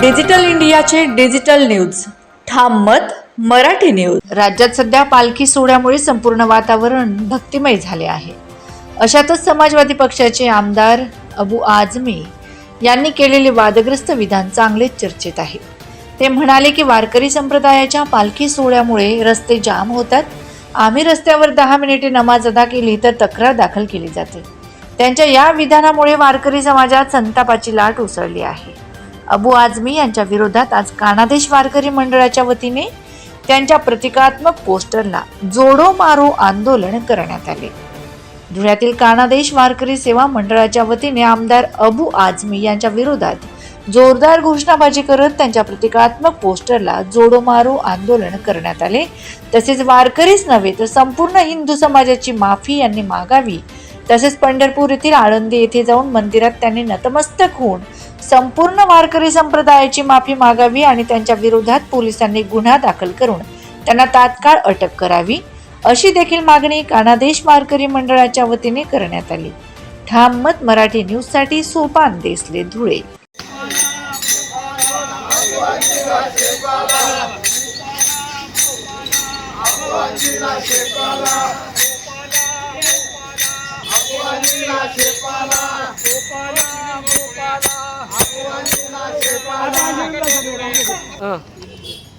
Digital इंडियाचे digital news. ठाम मत मराठी न्यूज. राज्यात सध्या पालखी सोहळ्यामुळे संपूर्ण वातावरण भक्तिमय झाले आहे. अशातच समाजवादी पक्षाचे आमदार अबू आझमी यांनी केलेले वादग्रस्त विधान चांगलेच चर्चेत आहे. ते म्हणाले की वारकरी संप्रदायाच्या पालखी सोहळ्यामुळे रस्ते जाम होतात. आम्ही रस्त्यावर दहा मिनिटे नमाज अदा केली तर तक्रार दाखल केली जाते. त्यांच्या या विधानामुळे वारकरी समाजात संतापाची लाट उसळली आहे. अबू आझमी यांच्या विरोधात आज कानादेश वारकरी मंडळाच्या वतीने त्यांच्या प्रतिकात्मक पोस्टरला जोडो मारो आंदोलन करण्यात आले. धुळ्यातील कानादेश वारकरी सेवा मंडळाच्या वतीने आमदार अबू आझमी यांच्या विरोधात जोरदार घोषणाबाजी करत त्यांच्या प्रतिकात्मक पोस्टरला जोडो मारो आंदोलन करण्यात आले. तसेच वारकरीच नव्हे तर संपूर्ण हिंदू समाजाची माफी यांनी मागावी. तसेच पंढरपूर येथील आळंदी येथे जाऊन मंदिरात त्यांनी नतमस्तक होऊन संपूर्ण वारकरी संप्रदायाची माफी मागावी आणि त्यांच्या विरोधात पोलिसांनी गुन्हा दाखल करून त्यांना तात्काळ अटक करावी अशी देखील मागणी कानादेश वारकरी मंडळाच्या वतीने करण्यात आली. ठाम मत मराठी न्यूजसाठी सोपान देसले धुळे.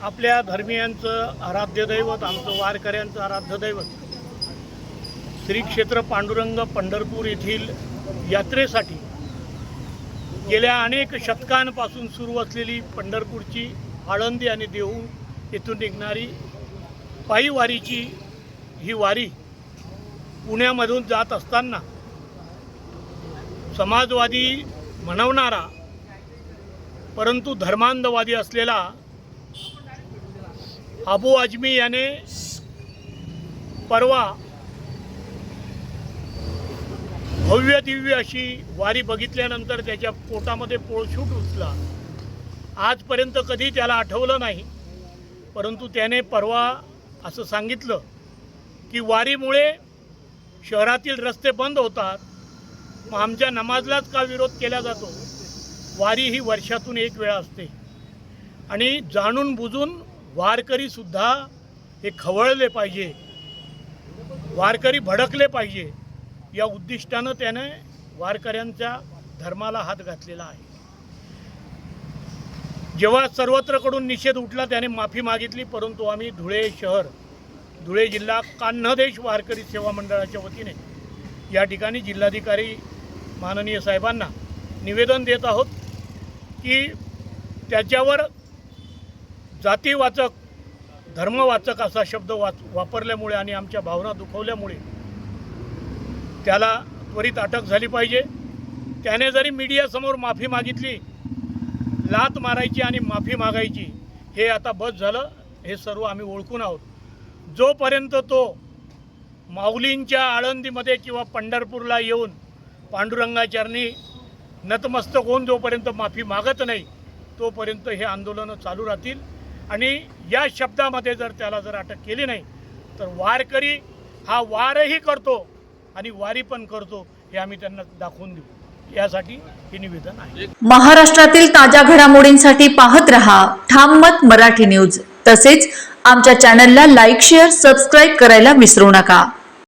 आपल्या धर्मियांचं आराध्य दैवत आमचं वारकऱ्यांचं आराध्य दैवत. श्री क्षेत्र पांडुरंग पंढरपूर येथील यात्रेसाठी गेल्या अनेक शतकांपासून सुरू असलेली पंढरपूरची आळंदी आणि देहू येथून निघणारी पायी वारीची ही वारी पुण्यामधून जात असताना समाजवादी म्हणवणारा परंतु धर्मांधवादी असलेला अबू आजमी याने परवा भव्य दिव्य अशी वारी बघितल्यानंतर त्याच्या पोटामध्ये पोळशूट उचला. आजपर्यंत कधी त्याला आठवलं नाही परंतु त्याने परवा असं सांगितलं की वारीमुळे शहरातील रस्ते बंद होतात मग आमच्या नमाजलाच का विरोध केला जातो? वारी ही वर्षातून एक वेळा असते. आणि जाणून बुजून वारकरीसुद्धा हे खवळले पाहिजे. वारकरी भडकले पाहिजे. या उद्दिष्टानं त्याने वारकऱ्यांच्या धर्माला हात घातलेला आहे. जेव्हा सर्वत्रकडून निषेध उठला त्याने माफी मागितली परंतु आम्ही धुळे शहर धुळे जिल्हा कान्हदेश वारकरी सेवा मंडळाच्या वतीने या ठिकाणी जिल्हाधिकारी माननीय साहेबांना निवेदन देत आहोत. की त्याच्यावर जातीवाचक धर्मवाचक असा शब्द वाच वापरल्यामुळे आणि आमच्या भावना दुखवल्यामुळे त्याला त्वरित अटक झाली पाहिजे. त्याने जरी मीडियासमोर माफी मागितली लात मारायची आणि माफी मागायची हे आता बस झालं हे सर्व आम्ही ओळखून आहोत. जोपर्यंत तो माऊलींच्या आळंदीमध्ये किंवा पंढरपूरला येऊन पांडुरंगाचरणी नतमस्तक होऊन जोपर्यंत माफी मागत नाही तोपर्यंत हे आंदोलनं चालू राहतील. आणि या शब्दामध्ये जर त्याला जर अटक केली नाही तर वारकरी हा वारही करतो आणि वारी पण करतो हे आम्ही त्यांना दाखवून देऊ. यासाठी हे निवेदन आहे. महाराष्ट्रातील ताज्या घडामोडींसाठी पाहत रहा ठाम मत मराठी न्यूज. तसेच आमच्या चॅनलला लाईक शेअर सबस्क्राईब करायला विसरू नका.